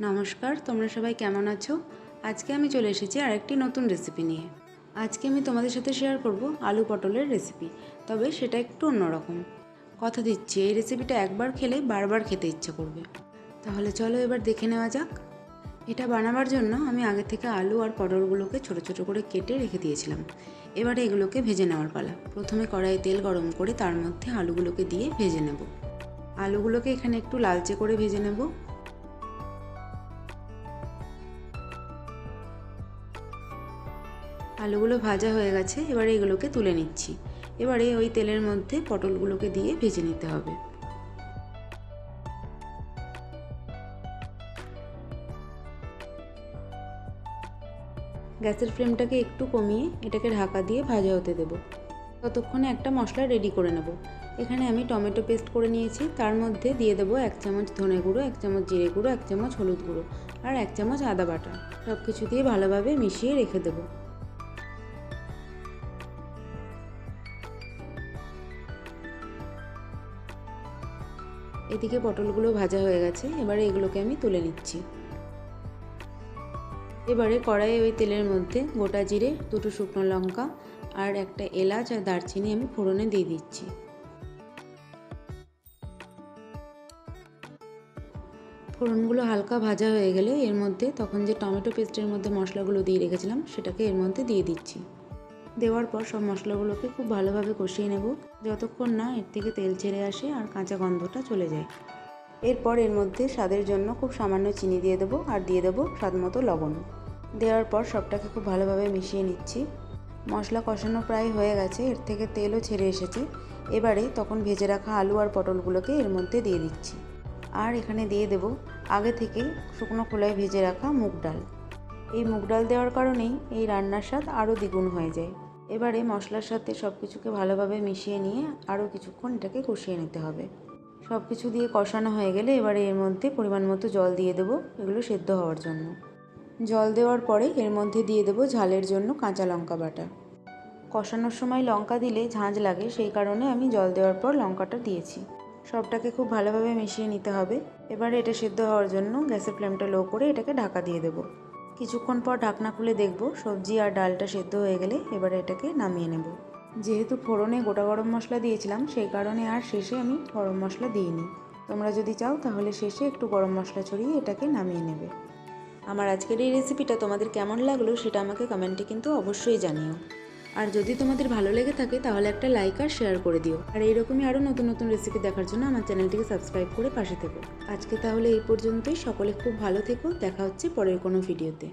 নমস্কার, তোমরা সবাই কেমন আছো? আজকে আমি চলে এসেছি আরেকটি নতুন রেসিপি নিয়ে। আজকে আমি তোমাদের সাথে শেয়ার করব আলু পটলের রেসিপি তবে সেটা একটু অন্যরকম। কথা দিচ্ছি, এই রেসিপিটা একবার খেলে বারবার খেতে ইচ্ছে করবে। তাহলে চলো এবার দেখে নেওয়া যাক। এটা বানাবার জন্য আমি আগে থেকে আলু আর পটলগুলোকে ছোট ছোট করে কেটে রেখে দিয়েছিলাম। এবারে এগুলোকে ভেজে নেওয়ার পালা। প্রথমে কড়াইয়ে তেল গরম করে তার মধ্যে আলুগুলোকে দিয়ে ভেজে নেব। আলুগুলোকে এখানে একটু লালচে করে ভেজে নেব। আলুগুলো ভাজা হয়ে গেছে, এবারে এগুলোকে তুলে নিচ্ছি। এবারে ওই তেলের মধ্যে পটলগুলোকে দিয়ে ভেজে নিতে হবে। গ্যাসের ফ্লেমটাকে একটু কমিয়ে এটাকে ঢাকা দিয়ে ভাজা হতে দেব। ততক্ষণে একটা মশলা রেডি করে নেব। এখানে আমি টমেটো পেস্ট করে নিয়েছি। তার মধ্যে দিয়ে দেবো এক চামচ ধনে গুঁড়ো, এক চামচ জিরে গুঁড়ো, এক চামচ হলুদ গুঁড়ো আর এক চামচ আদা বাটা। সব কিছু দিয়ে ভালোভাবে মিশিয়ে রেখে দেবো। এদিকে পটলগুলো ভাজা হয়ে গেছে, এবারে এগুলোকে আমি তুলে নিচ্ছি। এবারে কড়াইয়ে ওই তেলের মধ্যে গোটা জিরে, দুটো শুকনো লঙ্কা আর একটা এলাচ আর দারচিনি আমি ফোড়নে দিয়ে দিচ্ছি। ফোড়নগুলো হালকা ভাজা হয়ে গেলে এর মধ্যে তখন যে টমেটো পেস্টের মধ্যে মশলাগুলো দিয়ে রেখেছিলাম, সেটাকে এর মধ্যে দিয়ে দিচ্ছি। দেওয়ার পর সব মশলাগুলোকে খুব ভালোভাবে কষিয়ে নেব। যতক্ষণ না এর থেকে তেল ছেড়ে আসে আর কাঁচা গন্ধটা চলে যায়। এরপর এর মধ্যে স্বাদের জন্য খুব সামান্য চিনি দিয়ে দেবো আর দিয়ে দেবো স্বাদ মতো লবণ। দেওয়ার পর সবটাকে খুব ভালোভাবে মিশিয়ে নিচ্ছি। মশলা কষানো প্রায় হয়ে গেছে, এর থেকে তেলও ছেড়ে এসেছে। এবারে তখন ভেজে রাখা আলু আর পটলগুলোকে এর মধ্যে দিয়ে দিচ্ছি। আর এখানে দিয়ে দেব আগে থেকে শুকনো খোলায় ভেজে রাখা মুগ ডাল। এই মুগ ডাল দেওয়ার কারণেই এই রান্নার স্বাদ আরও দ্বিগুণ হয়ে যায়। এবারে মশলার সাথে সব কিছুকে ভালোভাবে মিশিয়ে নিয়ে আরও কিছুক্ষণ এটাকে কষিয়ে নিতে হবে। সব কিছু দিয়ে কষানো হয়ে গেলে এবারে এর মধ্যে পরিমাণ মতো জল দিয়ে দেবো এগুলো সেদ্ধ হওয়ার জন্য। জল দেওয়ার পরে এর মধ্যে দিয়ে দেবো ঝালের জন্য কাঁচা লঙ্কা বাটা। কষানোর সময় লঙ্কা দিলে ঝাঁঝ লাগে, সেই কারণে আমি জল দেওয়ার পর লঙ্কাটা দিয়েছি। সবটাকে খুব ভালোভাবে মিশিয়ে নিতে হবে। এবারে এটা সেদ্ধ হওয়ার জন্য গ্যাসের ফ্লেমটা লো করে এটাকে ঢাকা দিয়ে দেবো। কিছুক্ষণ পর ঢাকনা খুলে দেখব সবজি আর ডালটা সেদ্ধ হয়ে গেলে এবারে এটাকে নামিয়ে নেব। যেহেতু ফোড়নে গোটা গরম মশলা দিয়েছিলাম, সেই কারণে আর শেষে আমি গরম মশলা দিইনি। তোমরা যদি চাও তাহলে শেষে একটু গরম মশলা ছড়িয়ে এটাকে নামিয়ে নেবে। আমার আজকের এই রেসিপিটা তোমাদের কেমন লাগল সেটা আমাকে কমেন্টে কিন্তু অবশ্যই জানিও। আর যদি তোমাদের ভালো লেগে থাকে, তাহলে একটা লাইক আর শেয়ার করে দিও। আর এইরকমই আরও নতুন নতুন রেসিপি দেখার জন্য আমার চ্যানেলটিকে সাবস্ক্রাইব করে পাশে থেকো। আজকে তাহলে এই পর্যন্তই। সকলে খুব ভালো থেকো। দেখা হচ্ছে পরের কোনো ভিডিওতে